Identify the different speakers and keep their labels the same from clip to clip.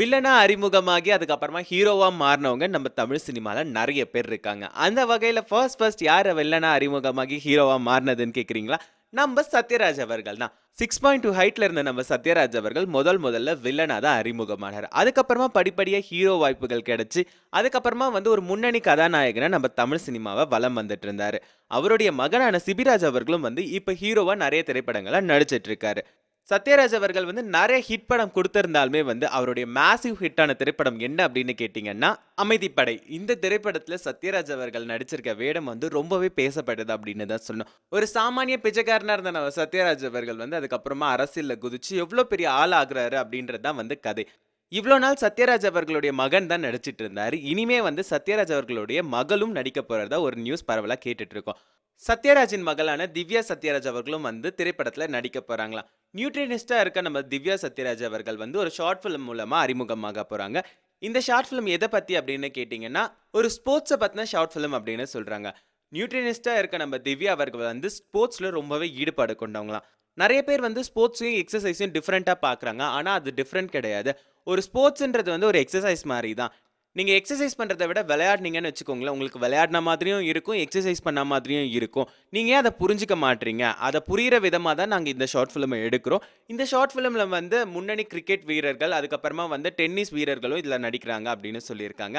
Speaker 1: வில்லனா அறிமுகமாகி அதுக்கப்புறமா ஹீரோவா மாறினவங்க நம்ம தமிழ் சினிமாவில் நிறைய பேர் இருக்காங்க. அந்த வகையில ஃபர்ஸ்ட் ஃபர்ஸ்ட் யார் வில்லனா அறிமுகமாகி ஹீரோவா மாறினதுன்னு கேக்குறீங்களா? நம்ம சத்யராஜ் அவர்கள் தான். சிக்ஸ் பாயிண்ட் டூ ஹைட்ல இருந்த நம்ம சத்யராஜ் அவர்கள் முதல் முதல்ல வில்லனா தான் அறிமுகமானார். அதுக்கப்புறமா படிப்படியாக ஹீரோ வாய்ப்புகள் கிடைச்சி அதுக்கப்புறமா வந்து ஒரு முன்னணி கதாநாயகனை நம்ம தமிழ் சினிமாவை வலம் வந்துட்டு இருந்தார். அவருடைய மகனான சிபிராஜ் அவர்களும் வந்து இப்போ ஹீரோவாக நிறைய திரைப்படங்களை நடிச்சிட்டு இருக்காரு. சத்யராஜ் அவர்கள் வந்து நிறைய ஹிட் படம் கொடுத்திருந்தாலுமே வந்து அவருடைய மேசிவ் ஹிட்டான திரைப்படம் என்ன அப்படின்னு கேட்டிங்கன்னா அமைதிப்படை இந்த திரைப்படத்தில் சத்யராஜ் அவர்கள் நடிச்சிருக்க வேடம் வந்து ரொம்பவே பேசப்பட்டது அப்படின்னு தான் சொன்னோம் ஒரு சாமானிய பிச்சைக்காரனாக இருந்த நம்ம சத்யராஜ் அவர்கள் வந்து அதுக்கப்புறமா அரசியலில் குதிச்சு எவ்வளோ பெரிய ஆள் ஆகுறாரு அப்படின்றது தான் வந்து கதை. இவ்வளோ நாள் சத்யராஜ் அவர்களுடைய மகன் தான் நடிச்சிட்டு இருந்தார். இனிமே வந்து சத்யராஜ் அவர்களுடைய மகளும் நடிக்க போகிறதா ஒரு நியூஸ் பரவலாக கேட்டுட்ருக்கோம் சத்யராஜின் மகளான திவ்யா சத்யராஜ் அவர்களும் வந்து திரைப்படத்தில் நடிக்க போகிறாங்களாம் நியூட்ரினிஸ்டா இருக்க நம்ம திவ்யா சத்யராஜ் அவர்கள் வந்து ஒரு ஷார்ட் ஃபிலிம் மூலமாக அறிமுகமாக போகிறாங்க இந்த ஷார்ட் ஃபிலிம் எதை பற்றி அப்படின்னு கேட்டிங்கன்னா ஒரு ஸ்போர்ட்ஸை பற்றின ஷார்ட் ஃபிலிம் அப்படின்னு சொல்கிறாங்க நியூட்ரினிஸ்டா இருக்க நம்ம திவ்யா அவர்கள் வந்து ஸ்போர்ட்ஸில் ரொம்பவே ஈடுபாடு கொண்டவங்களாம். நிறைய பேர் வந்து ஸ்போர்ட்ஸையும் எக்ஸசைஸையும் டிஃப்ரெண்ட்டாக பார்க்குறாங்க. ஆனால் அது டிஃப்ரெண்ட் கிடையாது. ஒரு ஸ்போர்ட்ஸ்ன்றது வந்து ஒரு எக்ஸசைஸ் மாதிரி தான். நீங்கள் எக்ஸசைஸ் பண்ணுறத விட விளையாடினீங்கன்னு வச்சுக்கோங்களேன் உங்களுக்கு விளையாடின மாதிரியும் இருக்கும் எக்ஸசைஸ் பண்ண மாதிரியும் இருக்கும். நீங்கள் ஏன் அதை புரிஞ்சிக்க மாட்டீங்க? அதை புரிகிற விதமாக தான் நாங்கள் இந்த ஷார்ட் ஃபிலிமை எடுக்கிறோம். இந்த ஷார்ட் ஃபிலிமில் வந்து முன்னணி கிரிக்கெட் வீரர்கள் அதுக்கப்புறமா வந்து டென்னிஸ் வீரர்களும் இதில் நடிக்கிறாங்க அப்படின்னு சொல்லியிருக்காங்க.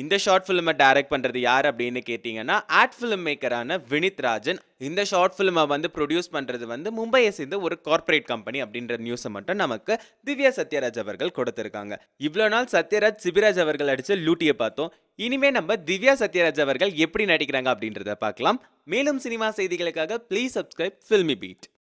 Speaker 1: இந்த ஷார்ட் ஃபிலிமை டைரக்ட் பண்ணுறது யார் அப்படின்னு கேட்டிங்கன்னா ஆட் ஃபிலிம் மேக்கரான வினித் ராஜன். இந்த ஷார்ட் ஃபிலிமை வந்து ப்ரொடியூஸ் பண்ணுறது வந்து மும்பையை சேர்ந்த ஒரு கார்ப்பரேட் கம்பெனி அப்படின்ற நியூஸை மட்டும் நமக்கு திவ்யா சத்யராஜ் அவர்கள் கொடுத்துருக்காங்க. இவ்வளோ நாள் சத்யராஜ் சிபிராஜ் அவர்கள் அடித்த லூட்டியை பார்த்தோம். இனிமே நம்ம திவ்யா சத்யராஜ் அவர்கள் எப்படி நடிக்கிறாங்க அப்படின்றத பார்க்கலாம். மேலும் சினிமா செய்திகளுக்காக ப்ளீஸ் சப்ஸ்கிரைப் ஃபில்மி பீட்